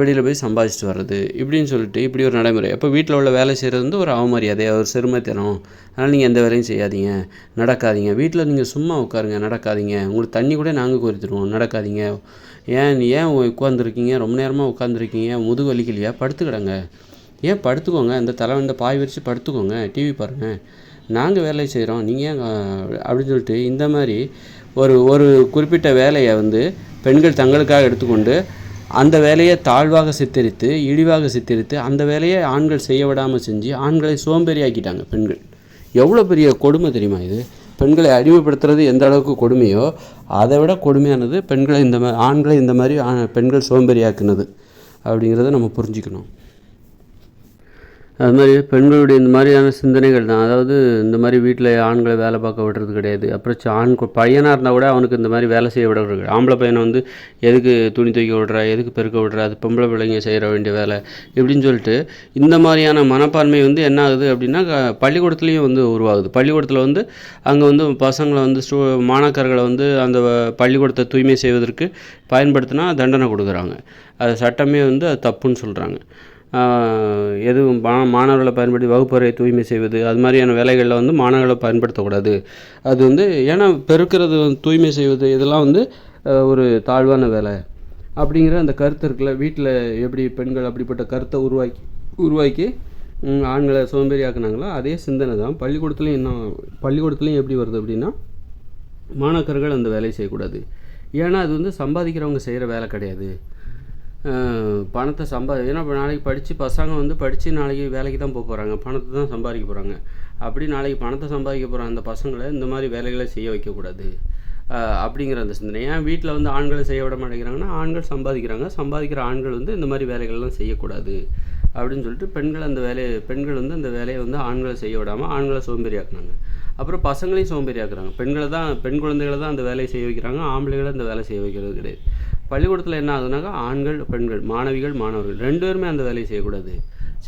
வெளியில் போய் சம்பாதிச்சுட்டு வர்றது. இப்படின்னு சொல்லிட்டு இப்படி ஒரு நடைமுறை. அப்போ வீட்டில் உள்ள வேலை செய்கிறது வந்து ஒரு அவமரியாதை ஒரு சிறுமைத்தனம் அதனால் நீங்கள் எந்த வேலையும் செய்யாதீங்க. நடக்காதீங்க. வீட்டில் நீங்கள் சும்மா உட்காருங்க. நடக்காதீங்க. உங்களுக்கு தண்ணி கூட நாங்கள் கோரித்துருவோம் நடக்காதீங்க. ஏன் ஏன் உட்காந்துருக்கீங்க ரொம்ப நேரமாக உட்காந்துருக்கீங்க முதுகு வலிக்கலையா? படுத்துக்கிடங்க. ஏன் படுத்துக்கோங்க? இந்த தலை இந்த பாய் விரித்து படுத்துக்கோங்க. டிவி பாருங்கள் நாங்கள் வேலை செய்கிறோம் நீங்கள் ஏன் அப்படின்னு சொல்லிட்டு இந்த மாதிரி ஒரு ஒரு குறிப்பிட்ட வேலையை வந்து பெண்கள் தங்களுக்காக எடுத்துக்கொண்டு அந்த வேலையை தாழ்வாக சித்தரித்து இழிவாக சித்தரித்து அந்த வேலையை ஆண்கள் செய்ய விடாமல் செஞ்சு ஆண்களை சோம்பேறி ஆக்கிட்டாங்க பெண்கள். எவ்வளோ பெரிய கொடுமை தெரியுமா இது? பெண்களை அடிமைப்படுத்துறது எந்த அளவுக்கு கொடுமையோ அதை விட கொடுமையானது பெண்களை இந்த மாதிரி ஆண்களை இந்த மாதிரி ஆ- பெண்கள் சோம்பேறியாக்குனது அப்படிங்கிறத நம்ம புரிஞ்சுக்கணும். அது மாதிரி பெண்களுடைய இந்த மாதிரியான சிந்தனைகள் தான். அதாவது இந்த மாதிரி வீட்டில் ஆண்களை வேலை பார்க்க விடுறது கிடையாது. அப்புறம் ஆண் பையனாக இருந்தால் கூட அவனுக்கு இந்த மாதிரி வேலை செய்ய விடுறது கிடையாது. ஆம்பளை பையனை வந்து எதுக்கு துணி துவைக்க விடுறா எதுக்கு பெருக்க விடுறா அது பொம்பளை பிள்ளைங்க செய்கிற வேண்டிய வேலை இப்படின்னு சொல்லிட்டு இந்த மாதிரியான மனப்பான்மை வந்து என்ன ஆகுது அப்படின்னா பள்ளிக்கூடத்துலேயும் வந்து உருவாகுது. பள்ளிக்கூடத்தில் வந்து அங்கே வந்து பசங்களை வந்து ஸ்டூ மாணாக்கர்களை வந்து அந்த பள்ளிக்கூடத்தை தூய்மை செய்வதற்கு பயன்படுத்தினா தண்டனை கொடுக்குறாங்க. அது சட்டமே வந்து அது தப்புன்னு சொல்கிறாங்க எதுவும் மா மாணவர்களை பயன்படுத்தி வகுப்பறை தூய்மை செய்வது அது மாதிரியான வேலைகளில் வந்து மாணவர்களை பயன்படுத்தக்கூடாது. அது வந்து ஏன்னா பெருக்கிறது தூய்மை செய்வது இதெல்லாம் வந்து ஒரு தாழ்வான வேலை. அப்படிங்கிற அந்த கருத்து இருக்குல்ல வீட்டில் எப்படி பெண்கள் அப்படிப்பட்ட கருத்தை உருவாக்கி உருவாக்கி ஆண்களை சோம்பேறி ஆக்குனாங்களோ அதே சிந்தனை தான். பள்ளிக்கூடத்துலையும் என்ன பள்ளிக்கூடத்துலையும் எப்படி வருது அப்படின்னா மாணாக்கர்கள் அந்த வேலையை செய்யக்கூடாது. ஏன்னா அது வந்து சம்பாதிக்கிறவங்க செய்கிற வேலை கிடையாது. பணத்தை சம்பாதி ஏன்னா இப்போ நாளைக்கு படித்து பசங்க வந்து படித்து நாளைக்கு வேலைக்கு தான் போக போகிறாங்க பணத்தை தான் சம்பாதிக்க போகிறாங்க அப்படி நாளைக்கு பணத்தை சம்பாதிக்க போகிற அந்த பசங்களை இந்த மாதிரி வேலைகளை செய்ய வைக்கக்கூடாது. அப்படிங்கிற அந்த சிந்தனை. ஏன் வீட்டில் வந்து ஆண்களை செய்ய விட மாட்டேங்கிறாங்கன்னா ஆண்கள் சம்பாதிக்கிறாங்க. சம்பாதிக்கிற ஆண்கள் வந்து இந்த மாதிரி வேலைகள்லாம் செய்யக்கூடாது. அப்படின்னு சொல்லிட்டு பெண்கள் அந்த வேலையை பெண்கள் வந்து அந்த வேலையை வந்து ஆண்களை செய்ய விடாமல் ஆண்களை சோம்பேறியாக்குனாங்க அப்புறம் பசங்களையும் சோம்பேறியாக்குறாங்க. பெண்களை தான் பெண் குழந்தைகளை தான் அந்த வேலையை செய்ய வைக்கிறாங்க. ஆம்பளைகளை அந்த வேலை செய்ய வைக்கிறது கிடையாது. பள்ளிக்கூடத்தில் என்ன ஆகுதுனாக்கா ஆண்கள் பெண்கள் மாணவிகள் மாணவர்கள் ரெண்டு பேருமே அந்த வேலையை செய்யக்கூடாது.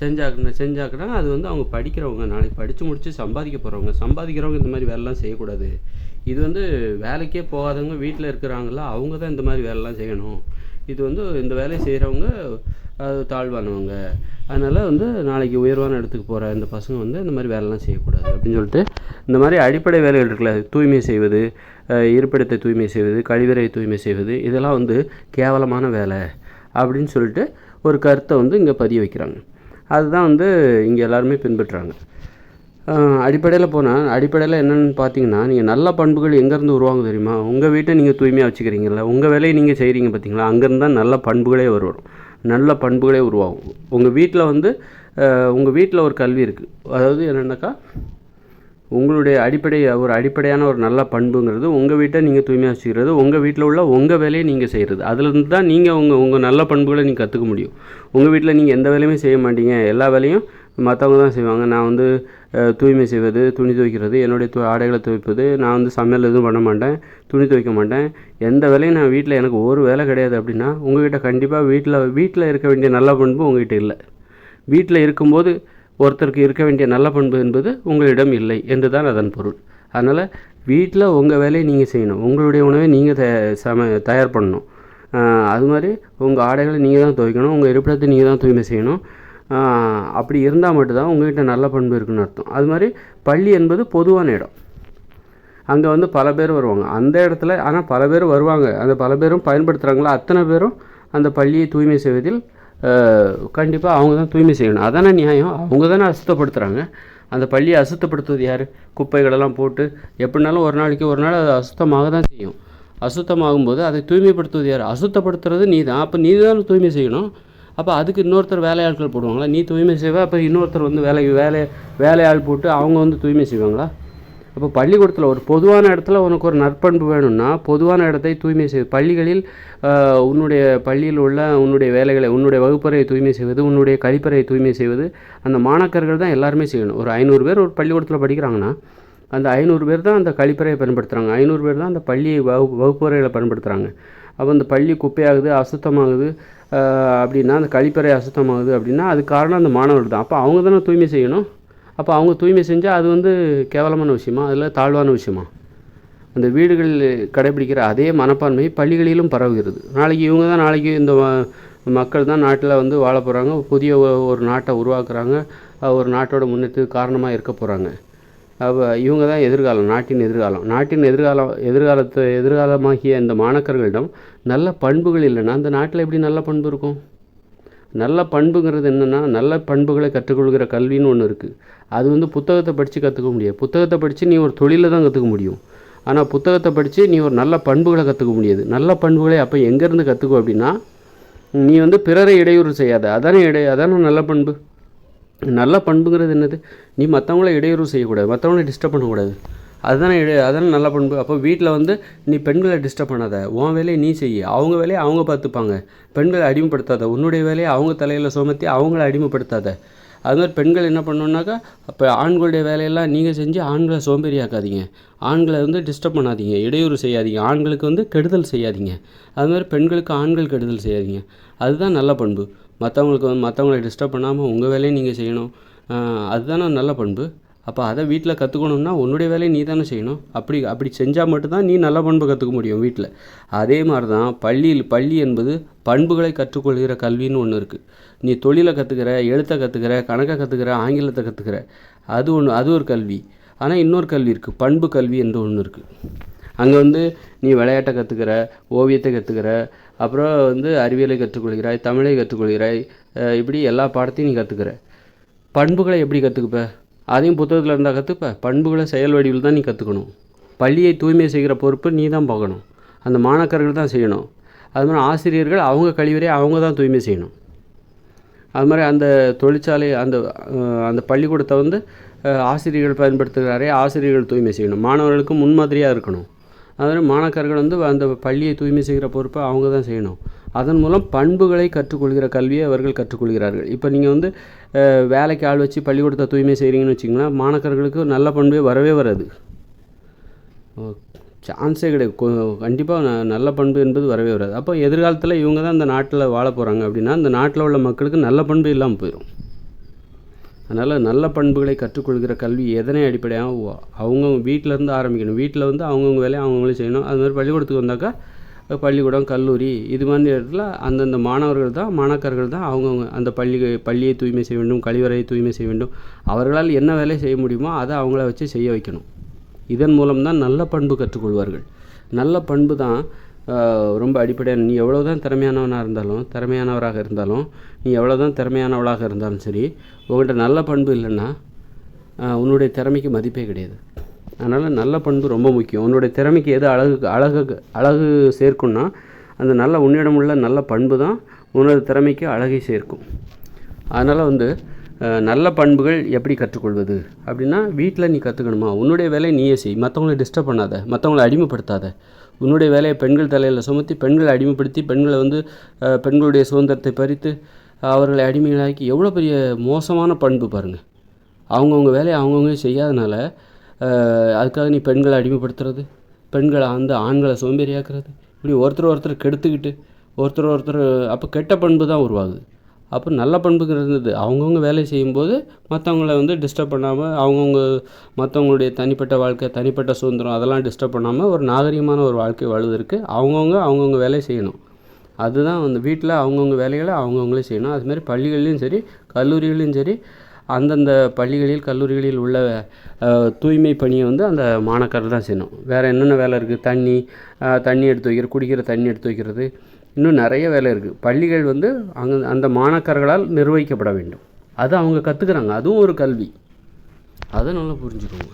செஞ்சாக்குன செஞ்சாக்குனாங்க அது வந்து அவங்க படிக்கிறவங்க நாளைக்கு படித்து முடித்து சம்பாதிக்க போகிறவங்க சம்பாதிக்கிறவங்க இந்த மாதிரி வேலைலாம் செய்யக்கூடாது. இது வந்து வேலைக்கே போகாதவங்க வீட்டில் இருக்கிறாங்களா அவங்க தான் இந்த மாதிரி வேலைலாம் செய்யணும். இது வந்து இந்த வேலையை செய்கிறவங்க அது தாழ்வானவங்க. அதனால் வந்து நாளைக்கு உயர்வான இடத்துக்கு போகிற இந்த பசங்க வந்து இந்த மாதிரி வேலைலாம் செய்யக்கூடாது அப்படின்னு சொல்லிட்டு இந்த மாதிரி அடிப்படை வேலைகள் இருக்குல்ல தூய்மை செய்வது இருப்பிடத்தை தூய்மை செய்வது கழிவறை தூய்மை செய்வது இதெல்லாம் வந்து கேவலமான வேலை அப்படின்னு சொல்லிட்டு ஒரு கருத்தை வந்து இங்கே பதிய வைக்கிறாங்க. அதுதான் வந்து இங்கே எல்லாருமே பின்பற்றுறாங்க. அடிப்படையில் போனால் அடிப்படையில் என்னென்னு பார்த்தீங்கன்னா நீங்கள் நல்ல பண்புகள் எங்கேருந்து உருவாங்க தெரியுமா? உங்கள் வீட்டை நீங்கள் தூய்மையாக வச்சுக்கிறீங்களா உங்கள் வேலையை நீங்கள் செய்கிறீங்க பார்த்தீங்களா அங்கேருந்து தான் நல்ல பண்புகளே வரும் நல்ல பண்புகளே உருவாகும். உங்கள் வீட்டில் வந்து உங்கள் வீட்டில் ஒரு கல்வி இருக்குது அதாவது என்னென்னாக்கா உங்களுடைய அடிப்படை ஒரு அடிப்படையான ஒரு நல்ல பண்புங்கிறது உங்கள் வீட்டை நீங்கள் தூய்மையாக வச்சுக்கிறது உங்கள் வீட்டில் உள்ள உங்கள் வேலையை நீங்கள் செய்கிறது அதுலேருந்து தான் நீங்கள் உங்கள் உங்கள் நல்ல பண்புகளை நீங்கள் கற்றுக்க முடியும். உங்கள் வீட்டில் நீங்கள் எந்த வேலையுமே செய்ய மாட்டீங்க. எல்லா வேலையும் மற்றவங்க தான் செய்வாங்க. நான் வந்து தூய்மை செய்வது துணி துவைக்கிறது என்னுடைய து ஆடைகளை துவைப்பது நான் வந்து சமையல் எதுவும் பண்ண மாட்டேன். துணி துவைக்க மாட்டேன். எந்த வேலையும் நான் வீட்டில் எனக்கு ஒரு வேலை கிடையாது அப்படின்னா உங்ககிட்ட கண்டிப்பாக வீட்டில் வீட்டில் இருக்க வேண்டிய நல்ல பண்பு உங்கள்கிட்ட இல்லை. வீட்டில் இருக்கும்போது ஒருத்தருக்கு இருக்க வேண்டிய நல்ல பண்பு என்பது உங்களிடம் இல்லை என்று தான் அதன் பொருள். அதனால் வீட்டில் உங்கள் வேலையை நீங்கள் செய்யணும். உங்களுடைய உணவை நீங்கள் த சம தயார் பண்ணணும். அது மாதிரி உங்கள் ஆடைகளை நீங்கள் தான் துவைக்கணும். உங்கள் இருப்பிடத்தை நீங்கள் தான் தூய்மை செய்யணும். அப்படி இருந்தால் மட்டும்தான் உங்கள்கிட்ட நல்ல பண்பு இருக்குன்னு அர்த்தம். அது மாதிரி பள்ளி என்பது பொதுவான இடம். அங்கே வந்து பல பேர் வருவாங்க. அந்த இடத்துல ஆனால் பல பேர் வருவாங்க. அந்த பல பேரும் பயன்படுத்துகிறாங்களா அத்தனை பேரும் அந்த பள்ளியை தூய்மை செய்வதில் கண்டிப்பாக அவங்க தான் தூய்மை செய்யணும். அதானே நியாயம்? அவங்க தானே அசுத்தப்படுத்துகிறாங்க அந்த பள்ளியை அசுத்தப்படுத்துவது யார்? குப்பைகளெல்லாம் போட்டு எப்படினாலும் ஒரு நாளைக்கு ஒரு நாள் அது அசுத்தமாக தான் செய்யும். அசுத்தமாகும்போது அதை தூய்மைப்படுத்துவது யார்? அசுத்தப்படுத்துறது நீ தான். அப்போ நீ தான் தூய்மை செய்யணும். அப்போ அதுக்கு இன்னொருத்தர் வேலையாட்கள் போடுவாங்களா? நீ தூய்மை செய்வே அப்போ இன்னொருத்தர் வந்து வேலை வேலை வேலையாள் போட்டு அவங்க வந்து தூய்மை செய்வாங்களா? அப்போ பள்ளிக்கூடத்தில் ஒரு பொதுவான இடத்துல உனக்கு ஒரு நற்பண்பு வேணும்னா பொதுவான இடத்தை தூய்மை செய்வது பள்ளிகளில் உன்னுடைய பள்ளியில் உள்ள உன்னுடைய வேலைகளை உன்னுடைய வகுப்பறையை தூய்மை செய்வது உன்னுடைய கழிப்பறையை தூய்மை செய்வது அந்த மாணாக்கர்கள் தான் எல்லாருமே செய்யணும். ஒரு ஐநூறு பேர் ஒரு பள்ளிக்கூடத்தில் படிக்கிறாங்கன்னா அந்த ஐநூறு பேர் தான் அந்த கழிப்பறையை பயன்படுத்துகிறாங்க ஐநூறு பேர் தான் அந்த பள்ளி வகு வகுப்பறைகளை பயன்படுத்துகிறாங்க அப்போ அந்த பள்ளி குப்பையாகுது அசுத்தமாகுது அப்படின்னா அந்த கழிப்பறை அசுத்தமாகுது அப்படின்னா அதுக்கு காரணம் அந்த மாணவர்கள் தான். அப்போ அவங்க தானே தூய்மை செய்யணும்? அப்போ அவங்க தூய்மை செஞ்சால் அது வந்து கேவலமான விஷயமா? அதில் தாழ்வான விஷயமா? அந்த வீடுகளில் கடைபிடிக்கிற அதே மனப்பான்மை பள்ளிகளிலும் பரவுகிறது. நாளைக்கு இவங்க தான் நாளைக்கு இந்த மக்கள் தான் நாட்டில் வந்து வாழ போகிறாங்க புதிய ஒரு நாட்டை உருவாக்குறாங்க. ஒரு நாட்டோட முன்னேற்றத்துக்கு காரணமாக இருக்க போகிறாங்க அப்போ இவங்க தான் எதிர்காலம் நாட்டின் எதிர்காலம். நாட்டின் எதிர்காலம் எதிர்காலத்தை எதிர்காலமாகிய இந்த மாணக்கர்களிடம் நல்ல பண்புகள் இல்லைன்னா அந்த நாட்டில் எப்படி நல்ல பண்பு இருக்கும்? நல்ல பண்புங்கிறது என்னென்னா நல்ல பண்புகளை கற்றுக்கொள்கிற கல்வின்னு ஒன்று இருக்குது அது வந்து புத்தகத்தை படித்து கற்றுக்க முடியாது. புத்தகத்தை படித்து நீ ஒரு தொழிலை தான் கற்றுக்க முடியும். ஆனால் புத்தகத்தை படித்து நீ ஒரு நல்ல பண்புகளை கற்றுக்க முடியாது. நல்ல பண்புகளை அப்போ எங்கேருந்து கற்றுக்கோ அப்படின்னா நீ வந்து பிறரை இடையூறு செய்யாத. அதானே இடை அதானே நல்ல பண்பு? நல்ல பண்புங்கிறது என்னது? நீ மற்றவங்கள இடையூறு செய்யக்கூடாது. மற்றவங்கள டிஸ்டர்ப் பண்ணக்கூடாது. அதுதானே இடை அதானே நல்ல பண்பு? அப்போ வீட்டில் வந்து நீ பெண்களை டிஸ்டர்ப் பண்ணாத. உன் வேலையை நீ செய்ய. அவங்க வேலையை அவங்க பார்த்துப்பாங்க. பெண்களை அடிமைப்படுத்தாத. உன்னுடைய வேலையை அவங்க தலையில் சுமத்தி அவங்கள அடிமைப்படுத்தாத. அது மாதிரி பெண்கள் என்ன பண்ணணுன்னாக்கா அப்போ ஆண்களுடைய வேலையெல்லாம் நீங்கள் செஞ்சு ஆண்களை சோம்பேறியாக்காதீங்க. ஆண்களை வந்து டிஸ்டர்ப் பண்ணாதீங்க. இடையூறு செய்யாதீங்க. ஆண்களுக்கு வந்து கெடுதல் செய்யாதீங்க. அது மாதிரி பெண்களுக்கு ஆண்கள் கெடுதல் செய்யாதீங்க. அதுதான் நல்ல பண்பு. மற்றவங்களுக்கு வந்து மற்றவங்களை டிஸ்டர்ப் பண்ணாமல் உங்கள் வேலையை நீங்கள் செய்யணும். அதுதானே நல்ல பண்பு. அப்போ அதை வீட்டில் கற்றுக்கணுன்னா உன்னுடைய வேலையை நீ தானே செய்யணும். அப்படி அப்படி செஞ்சால் மட்டும்தான் நீ நல்ல பண்பு கற்றுக்க முடியும் வீட்டில் அதே மாதிரி தான் பள்ளியில் பள்ளி என்பது பண்புகளை கற்றுக்கொள்கிற கல்வின்னு ஒன்று இருக்குது நீ தொழிலை கற்றுக்கிற எழுத்தை கற்றுக்கிற கணக்கை கற்றுக்கிற ஆங்கிலத்தை கற்றுக்கிற அது ஒன்று அது ஒரு கல்வி. ஆனால் இன்னொரு கல்வி இருக்குது பண்பு கல்வி என்று ஒன்று இருக்குது அங்கே வந்து நீ விளையாட்டை கற்றுக்கிற ஓவியத்தை கற்றுக்கிற அப்புறம் வந்து அறிவியலை கற்றுக்கொள்கிறாய் தமிழை கற்றுக்கொள்கிறாய் இப்படி எல்லா பாடத்தையும் நீ கற்றுக்கிற பண்புகளை எப்படி கற்றுக்குப்ப அதையும் புத்தகத்தில் இருந்தால் கற்றுப்ப பண்புகளை செயல் வடிவில் தான் நீ கற்றுக்கணும் பள்ளியை தூய்மை செய்கிற பொறுப்பு நீ தான் பார்க்கணும். அந்த மாணாக்கர்கள் தான் செய்யணும். அது மாதிரி ஆசிரியர்கள் அவங்க கழிவறை அவங்க தான் தூய்மை செய்யணும். அது மாதிரி அந்த தொழிற்சாலை அந்த அந்த பள்ளிக்கூடத்தை வந்து ஆசிரியர்கள் பயன்படுத்துகிறாரே ஆசிரியர்கள் தூய்மை செய்யணும். மாணவர்களுக்கு முன்மாதிரியாக இருக்கணும். அது மாதிரி மாணாக்கர்கள் வந்து அந்த பள்ளியை தூய்மை செய்கிற பொறுப்பை அவங்க தான் செய்யணும். அதன் மூலம் பண்புகளை கற்றுக்கொள்கிற கல்வியை அவர்கள் கற்றுக்கொள்கிறார்கள். இப்போ நீங்கள் வந்து வேலைக்கு ஆள் வச்சு பள்ளிக்கூடத்தை தூய்மை செய்கிறீங்கன்னு வச்சிங்களேன் மாணக்கர்களுக்கு நல்ல பண்பே வரவே வராது. சான்ஸே கிடையாது. கண்டிப்பாக நல்ல பண்பு என்பது வரவே வராது. அப்போ எதிர்காலத்தில் இவங்க தான் இந்த நாட்டில் வாழ போகிறாங்க அப்படின்னா அந்த நாட்டில் உள்ள மக்களுக்கு நல்ல பண்பு இல்லாமல் போயிடும் அதனால் நல்ல பண்புகளை கற்றுக்கொள்கிற கல்வி எதனை அடிப்படையாக அவங்கவுங்க வீட்டிலேருந்து ஆரம்பிக்கணும். வீட்டில் வந்து அவங்கவுங்க வேலையை அவங்கவுங்களே செய்யணும். அது மாதிரி பள்ளிக்கூடத்துக்கு வந்தாக்கா பள்ளிக்கூடம் கல்லூரி இது மாதிரி இடத்துல அந்தந்த மாணவர்கள் தான் மாணாக்கர்கள் தான் அவங்கவுங்க அந்த பள்ளி பள்ளியை தூய்மை செய்ய வேண்டும் கழிவறையை தூய்மை செய்ய வேண்டும். அவர்களால் என்ன வேலை செய்ய முடியுமோ அதை அவங்கள வச்சு செய்ய வைக்கணும். இதன் மூலம் தான் நல்ல பண்பு கற்றுக்கொள்வார்கள். நல்ல பண்பு தான் ரொம்ப அடிப்படையான நீ எவ்வளோ தான் திறமையானவனாக இருந்தாலும் திறமையானவராக இருந்தாலும் நீ எவ்வளோ தான் திறமையானவளாக இருந்தாலும் சரி உங்கள்கிட்ட நல்ல பண்பு இல்லைன்னா உன்னுடைய திறமைக்கு மதிப்பே கிடையாது. அதனால் நல்ல பண்பு ரொம்ப முக்கியம். உன்னுடைய திறமைக்கு எது அழகு அழகு அழகு சேர்க்கும்னா அந்த நல்ல உன்னிடம் உள்ள நல்ல பண்பு தான் உனது திறமைக்கு அழகை சேர்க்கும். அதனால் வந்து நல்ல பண்புகள் எப்படி கற்றுக்கொள்வது? அப்படின்னா வீட்டில் நீ கற்றுக்கணுமா உன்னுடைய வேலையை நீயே செய். மற்றவங்கள டிஸ்டர்ப் பண்ணாத. மற்றவங்கள அடிமைப்படுத்தாத. உன்னுடைய வேலையை பெண்கள் தலையில் சுமத்தி பெண்களை அடிமைப்படுத்தி பெண்களை வந்து பெண்களுடைய சுதந்திரத்தை பறித்து அவர்களை அடிமைகளாக்கி எவ்வளோ பெரிய மோசமான பண்பு பாருங்கள் அவங்கவுங்க வேலையை அவங்கவுங்க செய்யாதனால அதுக்காக நீ பெண்களை அடிமைப்படுத்துறது? பெண்களை அந்த ஆண்களை சோம்பேறியாக்குறது? இப்படி ஒருத்தர் ஒருத்தர் கெடுத்துக்கிட்டு ஒருத்தர் ஒருத்தர் அப்போ கெட்ட பண்பு தான் உருவாகுது. அப்போ நல்ல பண்புங்கிறது அவங்கவுங்க வேலை செய்யும்போது மற்றவங்கள வந்து டிஸ்டர்ப் பண்ணாமல் அவங்கவுங்க மற்றவங்களுடைய தனிப்பட்ட வாழ்க்கை தனிப்பட்ட சுதந்திரம் அதெல்லாம் டிஸ்டர்ப் பண்ணாமல் ஒரு நாகரிகமான ஒரு வாழ்க்கை வாழ்வதற்கு அவங்கவுங்க அவங்கவுங்க வேலையை செய்யணும். அதுதான் வந்து வீட்டில் அவங்கவுங்க வேலைகளை அவங்கவுங்களே செய்யணும். அதுமாதிரி பள்ளிகள்லையும் சரி கல்லூரிகள்லேயும் சரி அந்தந்த பள்ளிகளில் கல்லூரிகளில் உள்ள தூய்மை பணியை வந்து அந்த மாணாக்கர் தான் செய்யணும். வேறு என்னென்ன வேலை இருக்குது தண்ணி தண்ணி எடுத்து வைக்கிறது குடிக்கிற தண்ணி எடுத்து வைக்கிறது. இன்னும் நிறைய வேலை இருக்குது பள்ளிகள் வந்து அங்கே அந்த மாணாக்கர்களால் நிர்வகிக்கப்பட வேண்டும். அது அவங்க கற்றுக்குறாங்க அதுவும் ஒரு கல்வி. அதை நல்லா புரிஞ்சுக்கோங்க.